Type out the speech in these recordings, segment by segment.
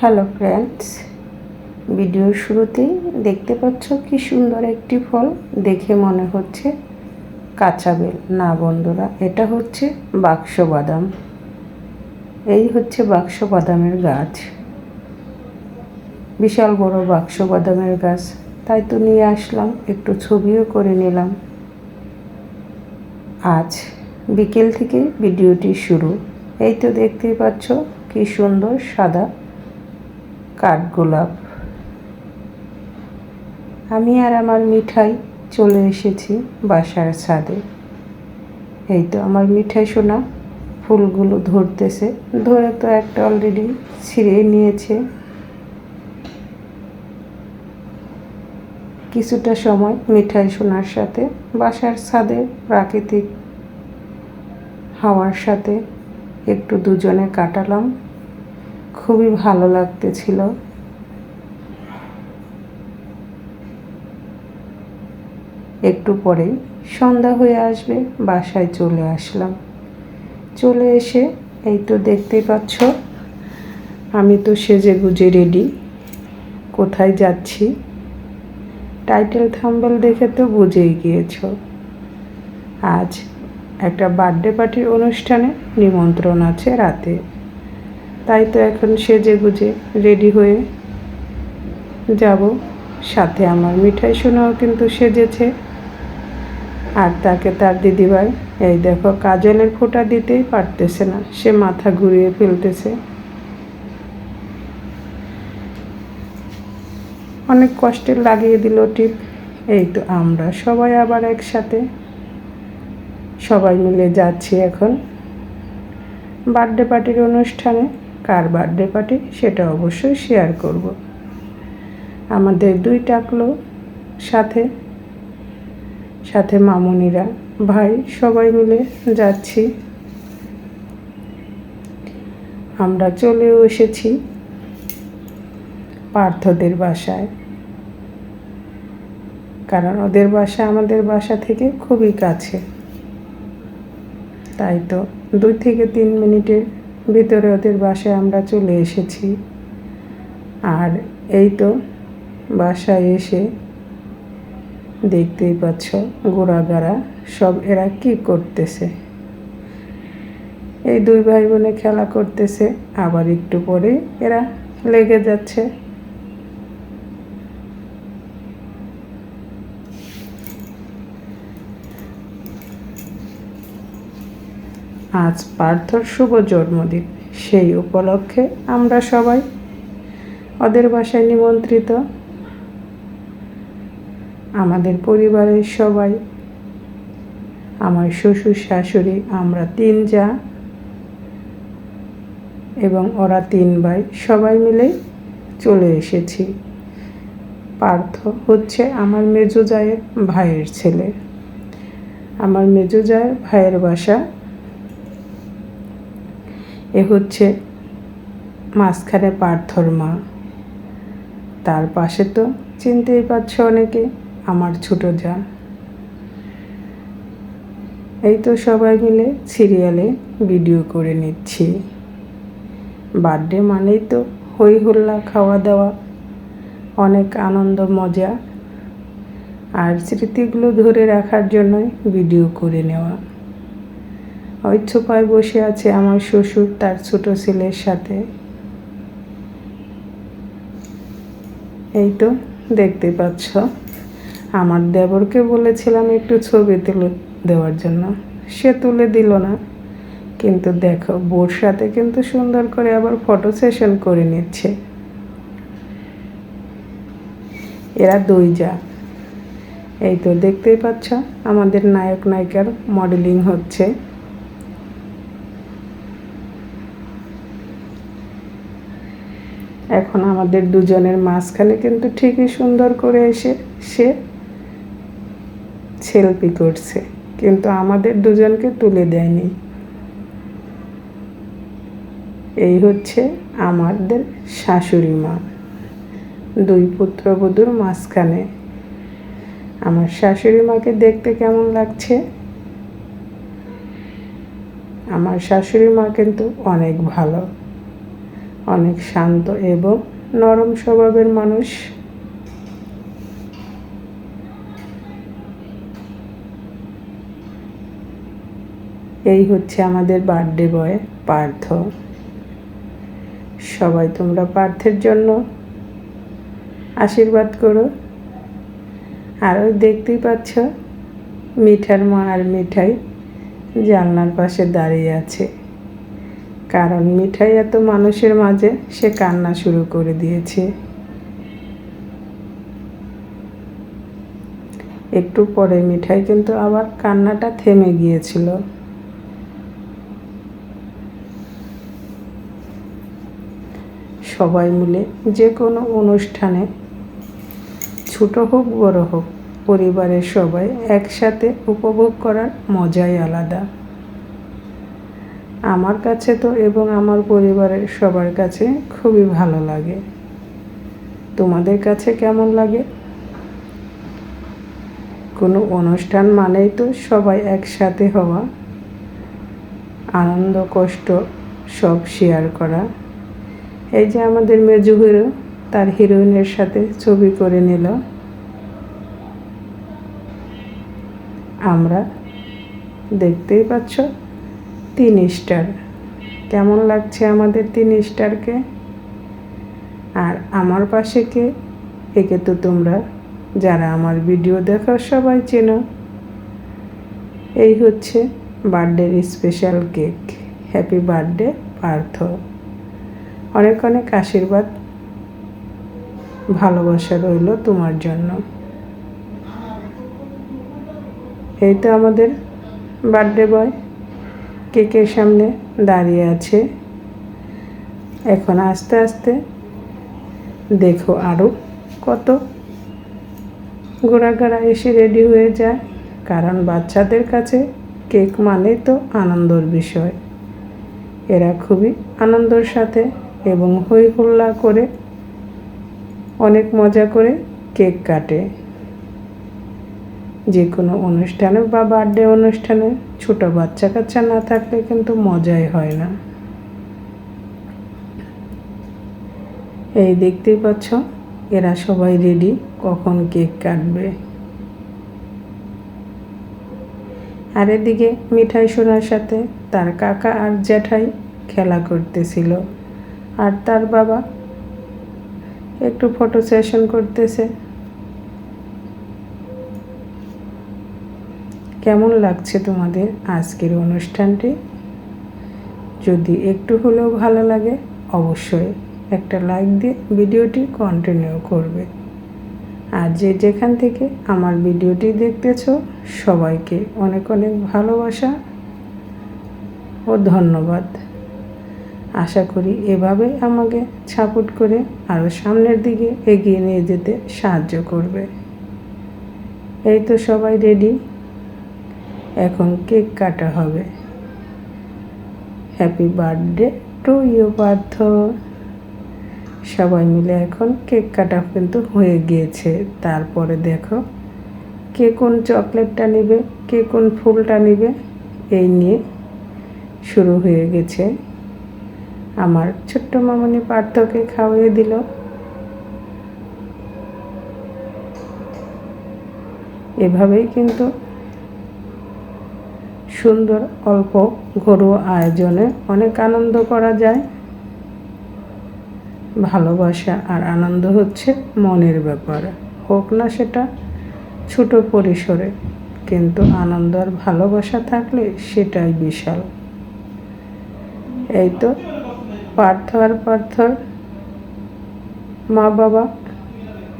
Hello friends ভিডিওর শুরুতেই দেখতে পাচ্ছ কি সুন্দর একটি ফল। দেখে মনে হচ্ছে কাঁচা বেল। না বন্ধুরা, এটা হচ্ছে বাক্স বাদাম এই হচ্ছে বাক্স বাদামের গাছ। বিশাল বড় বাক্স বাদামের গাছ। তাই তো নিয়ে আসলাম, একটু ছবিও করে নিলাম। আজ বিকেল থেকে ভিডিওটি শুরু। এই তো দেখতেই পাচ্ছ কি সুন্দর সাদা কাঠগোলাপ আমি আর আমার মিঠাই চলে এসেছি বাসার ছাদে। এই তো আমার মিঠাই সোনা ফুলগুলো ধরতেছে। ধরে তো একটা অলরেডি ছিঁড়ে নিয়েছে। কিছুটা সময় মিঠাই সোনার সাথে, বাসার ছাদে প্রাকৃতিক হাওয়ার সাথে একটু দুজনে কাটালাম। খুবই ভালো লাগতেছিল। একটু পরেই সন্ধ্যা হয়ে আসবে, বাসায় চলে আসলাম। চলে এসে এই তো দেখতেই পাচ্ছ, আমি তো সেজে গুজে রেডি কোথায় যাচ্ছি? টাইটেল থাম্বেল দেখে তো বুঝেই গিয়েছ। আজ একটা বার্থডে পার্টির অনুষ্ঠানে নিমন্ত্রণ আছে রাতে। তাই তো এখন সেজে গুজে রেডি হয়ে যাব সাথে আমার মিঠাই সোনাও কিন্তু সেজেছে আর তাকে তার দিদিভাই, এই দেখো কাজলের ফোঁটা দিতেই পারতেছে না, সে মাথা ঘুরিয়ে ফেলতেছে। অনেক কষ্টের লাগিয়ে দিল টিপ, এই তো আমরা সবাই আবার একসাথে। সবাই মিলে যাচ্ছি এখন বার্থডে পার্টির অনুষ্ঠানে। কার বার্থডে পার্টি সেটা অবশ্যই শেয়ার করব। আমাদের দুই টাকলো সাথে সাথে মামুনিরা। ভাই, সবাই মিলে যাচ্ছি। আমরা চলেও এসেছি পার্থদের বাসায়। কারণ ওদের বাসা আমাদের বাসা থেকে খুবই কাছে। তাই তো দুই থেকে তিন মিনিটের ভিতরে ওদের বাসায় আমরা চলে এসেছি। আর এই তো বাসায় এসে দেখতেই পাচ্ছ গোড়াগাড়া, সব এরা কি করতেছে? এই দুই ভাই বোনে খেলা করতেছে, আবার একটু পরে এরা লেগে যাচ্ছে। আজ পার্থর শুভ জন্মদিন। সেই উপলক্ষে আমরা সবাই ওদের বাসায় নিমন্ত্রিত। আমাদের পরিবারের সবাই, আমার শ্বশুর শাশুড়ি, আমরা তিন যা এবং ওরা তিন ভাই, সবাই মিলে চলে এসেছি। পার্থ হচ্ছে আমার মেজো জায়ের ভাইয়ের ছেলে। আমার মেজো জায়ের ভাইয়ের বাসা এ হচ্ছে মাঝখানে পার্থর মা। তার পাশে তো চিনতেই পারছ অনেকে, আমার ছোট যা। এই তো সবাই মিলে সিরিয়ালে ভিডিও করে নিচ্ছি। বার্থডে মানেই তো হই হুল্লা খাওয়া দাওয়া অনেক আনন্দ, মজা, আর স্মৃতিগুলো ধরে রাখার জন্যই ভিডিও করে নেওয়া। ওই বসে আছে আমার শ্বশুর তার ছোট ছেলের সাথে। এই তো, দেখতে পাচ্ছ। আমার দেবরকে বলেছিলাম একটু ছবি তুলে দেওয়ার জন্য। সে তুলে দিল না। কিন্তু দেখো, বোর সাথে কিন্তু সুন্দর করে আবার ফটো সেশন করে নিচ্ছে। এরা দুই যা। এই তো, দেখতেই পাচ্ছ, আমাদের নায়ক নায়িকার মডেলিং হচ্ছে। এখন আমাদের দুজনের মাঝখানে কিন্তু ঠিকই সুন্দর করে এসে সে সেলফি করছে কিন্তু আমাদের দুজনকে তুলে দেয়নি। এই হচ্ছে আমাদের শাশুড়ি মা। দুই পুত্রবধূর মাঝখানে। আমার শাশুড়ি মাকে দেখতে কেমন লাগছে? আমার শাশুড়ি মা কিন্তু অনেক ভালো। অনেক শান্ত এবং নরম স্বভাবের মানুষ। এই হচ্ছে আমাদের বার্থডে বয় পার্থ। সবাই তোমরা পার্থের জন্য আশীর্বাদ করো। আর ওই দেখতেই পাচ্ছ, মিঠার মা আর মিঠাই জানলার পাশে দাঁড়িয়ে আছে। কারণ মিঠাই এত মানুষের মাঝে সে কান্না শুরু করে দিয়েছে। একটু পরে মিঠাই কিন্তু আবার কান্নাটা থেমে গিয়েছিল। সবাই মিলে যে কোনো অনুষ্ঠানে, ছোট হোক, বড় হোক, পরিবারের সবাই একসাথে উপভোগ করার মজাই আলাদা। আমার কাছে তো এবং আমার পরিবারের সবার কাছে খুবই ভালো লাগে। তোমাদের কাছে কেমন লাগে? কোনো অনুষ্ঠান মানেই তো সবাই একসাথে হওয়া। আনন্দ, কষ্ট সব শেয়ার করা। এই যে আমাদের মেজু তার হিরোইনের সাথে ছবি করে নিল। আমরা দেখতেই পাচ্ছ তিন স্টার। কেমন লাগছে আমাদের তিন স্টারকে? আর আমার পাশে কে একে তো তোমরা যারা আমার ভিডিও দেখার সবাই চেনো। এই হচ্ছে বার্থডের special cake. Happy birthday, Partha. অনেক অনেক আশীর্বাদ। ভালোবাসা রইল তোমার জন্য। এই তো আমাদের বার্থডে বয়। কেকের সামনে দাঁড়িয়ে আছে? এখন আস্তে আস্তে দেখো আরও কত ঘোরাঘোরা এসে রেডি হয়ে যায়। কারণ বাচ্চাদের কাছে কেক মানে তো আনন্দর বিষয়। এরা খুবই আনন্দর সাথে এবং হই হুল্লা করে অনেক মজা করে কেক কাটে। যে কোনো অনুষ্ঠানে বা বার্থডে অনুষ্ঠানে ছোট বাচ্চা কাচ্চা না থাকলে কিন্তু মজাই হয় না। এই দেখতেই পাচ্ছ, এরা সবাই রেডি কখন কেক কাটবে। আর এদিকে মিঠাই সোনার সাথে তার কাকা আর জ্যাঠাই খেলা করতেছিল। আর তার বাবা একটু ফটো সেশন করতেছে। কেমন লাগছে তোমাদের আজকের অনুষ্ঠানটি? যদি একটু হলেও ভালো লাগে, অবশ্যই একটা লাইক দিয়ে ভিডিওটি কন্টিনিউ করবে। আর যে যেখান থেকে আমার ভিডিওটি দেখতেছ, সবাইকে অনেক অনেক ভালোবাসা ও ধন্যবাদ। আশা করি এভাবে আমাকে সাপোর্ট করে আরও সামনের দিকে এগিয়ে নিয়ে যেতে সাহায্য করবে। এই তো সবাই রেডি এখন কেক কাটা হবে। Happy birthday to you Partha সবাই মিলে এখন কেক কাটা কিন্তু হয়ে গিয়েছে। তারপরে দেখো, কে কোন চকলেটটা নেবে, কে কোন ফুলটা নেবে, এই নিয়ে শুরু হয়ে গেছে। আমার ছোট্ট মামনি পার্থকে খাওয়িয়ে দিল। এভাবেই কিন্তু সুন্দর, অল্প, ঘরোয়া আয়োজনে অনেক আনন্দ করা যায়। ভালোবাসা আর আনন্দ হচ্ছে মনের ব্যাপার। হোক না সেটা ছোট পরিসরে, কিন্তু আনন্দ আর ভালোবাসা থাকলে সেটাই বিশাল। এই তো পার্থ আর পার্থর। মা বাবা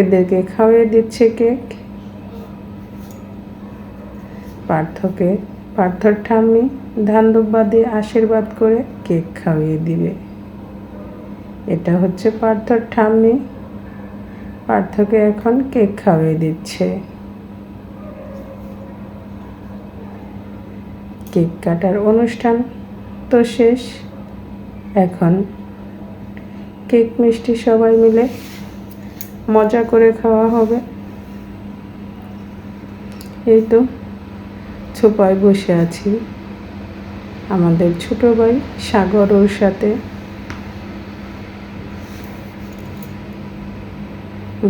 এদেরকে খাওয়িয়ে দিচ্ছে কেক। পার্থকে পার্থর ঠাম্মি ধান দুব্বা দিয়ে আশীর্বাদ করে কেক খাওয়িয়ে দিবে। এটা হচ্ছে পার্থর ঠাম্মি পার্থকে এখন কেক খাওয়িয়ে দিচ্ছে। কেক কাটার অনুষ্ঠান তো শেষ। এখন কেক মিষ্টি সবাই মিলে মজা করে খাওয়া হবে। এই তো। ছোপায় বসে আছি। আমাদের ছোট ভাই সাগর ওর সাথে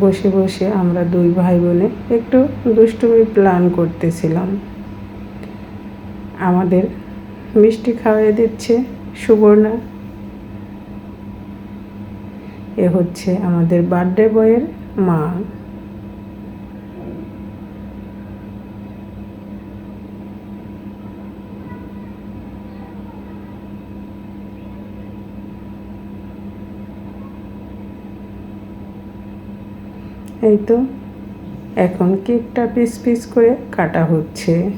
বসে বসে আমরা দুই ভাই বোনে একটু দুষ্টুমি প্ল্যান করতেছিলাম। আমাদের মিষ্টি খাওয়াই দিচ্ছে সুবর্ণা। এ হচ্ছে আমাদের বার্থডে বয়ের মা। এই তো, এখন কেকটা পিস পিস করে কাটা হচ্ছে।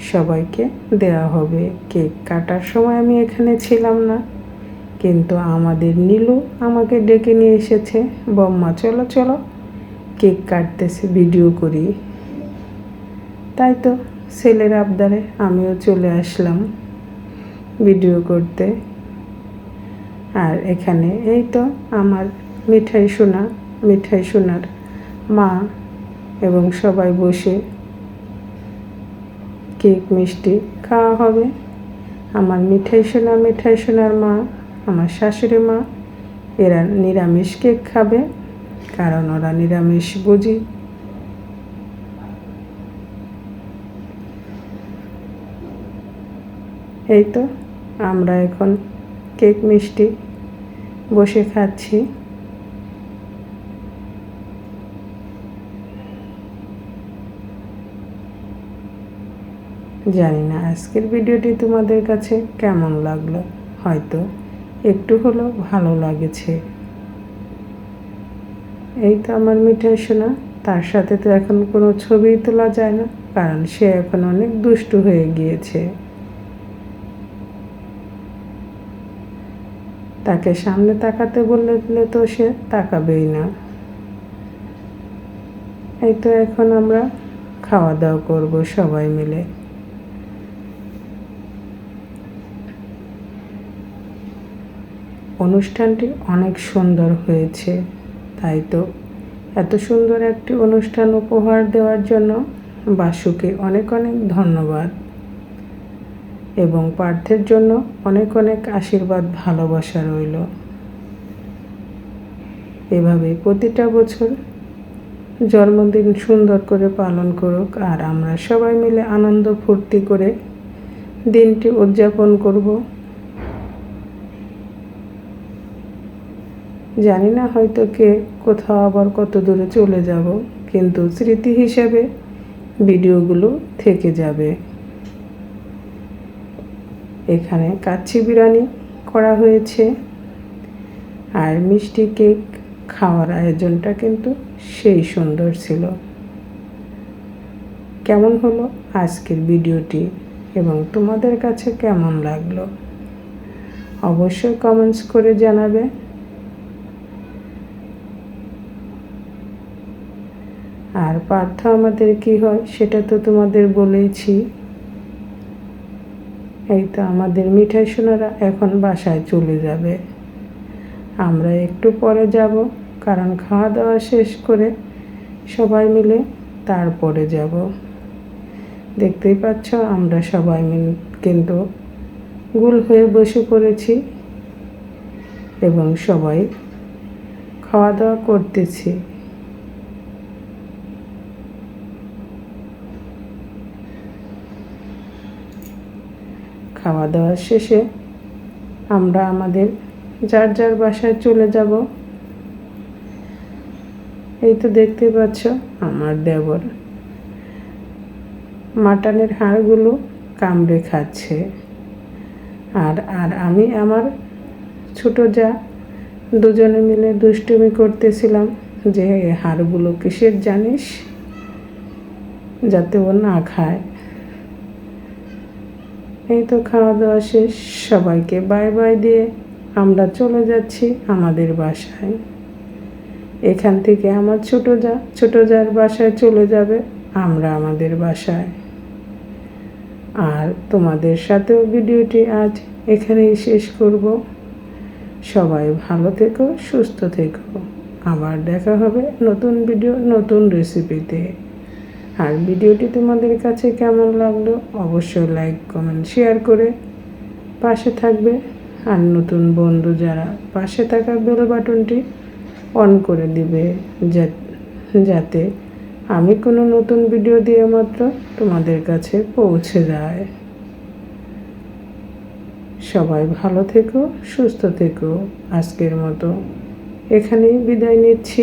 সবাইকে দেওয়া হবে কেক কাটার সময় আমি এখানে ছিলাম না। কিন্তু আমাদের নীলু আমাকে ডেকে নিয়ে এসেছে, বম্মা, চলো চলো, কেক কাটতেছে, ভিডিও করি। তাই তো, ছেলের আবদারে আমিও চলে আসলাম ভিডিও করতে। আর এখানে এই তো আমার মিঠাই সোনা। মিঠাই সোনার মা এবং সবাই বসে কেক মিষ্টি খাওয়া হবে। আমার মিঠাই সোনা, মিঠাই সোনার মা, আমার শাশুড়ি মা, এরা নিরামিষ কেক খাবে, কারণ ওরা নিরামিষ বুঝি। এই তো, আমরা এখন কেক মিষ্টি বসে খাচ্ছি। জানি না আজকের ভিডিওটি তোমাদের কাছে কেমন লাগল, হয়তো একটু হলেও ভালো লাগেছে। এই তো আমার মিঠাই শোনা তার সাথে তো এখন কোনো ছবি তোলা যায় না, কারণ সে এখন অনেক দুষ্টু হয়ে গিয়েছে। তাকে সামনে তাকাতে বললে তো সে তাকাবেই না। এই তো এখন আমরা খাওয়া দাওয়া করব সবাই মিলে। অনুষ্ঠানটি অনেক সুন্দর হয়েছে, তাই তো? এত সুন্দর একটি অনুষ্ঠান উপহার দেওয়ার জন্য বাসুকে অনেক অনেক ধন্যবাদ। এবং পার্থের জন্য অনেক অনেক আশীর্বাদ, ভালোবাসা রইল। এভাবে প্রতিটা বছর জন্মদিন সুন্দর করে পালন করুক আর আমরা সবাই মিলে আনন্দ ফুর্তি করে দিনটি উদযাপন করব। জানি না হয়তো কে কোথাও আবার কত দূরে চলে যাব, কিন্তু স্মৃতি হিসাবে ভিডিওগুলো থেকে যাবে। এখানে কাচ্চি বিরিয়ানি করা হয়েছে, আর মিষ্টি কেক খাওয়ার আয়োজনটা কিন্তু সেই সুন্দর ছিল। কেমন হলো আজকের ভিডিওটি এবং তোমাদের কাছে কেমন লাগল? অবশ্যই কমেন্টস করে জানাবে। আর পার্থ আমাদের কি হয়, সেটা তো তোমাদের বলেইছি। এই তো আমাদের মিঠাই সোনারা এখন বাসায় চলে যাবে। আমরা একটু পরে যাব, কারণ খাওয়া দাওয়া শেষ করে সবাই মিলে তারপরে যাব। দেখতেই পাচ্ছ, আমরা সবাই মিলে কিন্তু গুল হয়ে বসে পড়েছি এবং সবাই খাওয়া দাওয়া করতেছি। খাওয়া দাওয়া শেষে আমরা আমাদের যার যার বাসায় চলে যাব। এই তো দেখতে পাচ্ছ আমার দেবর। মাটনের হাড়গুলো কামড়ে খাচ্ছে। আর আর আমি আমার ছোট যা দুজনে মিলে দুষ্টুমি করতেছিলাম যে হাড়গুলো কিসের জানিস? যাতে ও না খায়। এই তো খাওয়া দাওয়া শেষ। সবাইকে বাই বাই দিয়ে আমরা চলে যাচ্ছি আমাদের বাসায়। এখান থেকে আমার ছোট যা, ছোট যার বাসায় চলে যাবে আমরা আমাদের বাসায়। আর তোমাদের সাথেও ভিডিওটি আজ এখানেই শেষ করব। সবাই ভালো থেকো, সুস্থ থেকো। আবার দেখা হবে নতুন ভিডিও নতুন রেসিপিতে আর ভিডিওটি তোমাদের কাছে কেমন লাগল অবশ্যই লাইক কমেন্ট শেয়ার করে পাশে থাকবে। আর নতুন বন্ধু যারা পাশে থাকা বেল বাটনটি অন করে দিবে যাতে আমি কোনো নতুন ভিডিও দিয়ে মাত্র তোমাদের কাছে পৌঁছে যায়। সবাই ভালো থেকো, সুস্থ থেকো। আজকের মতো এখানেই বিদায় নিচ্ছি।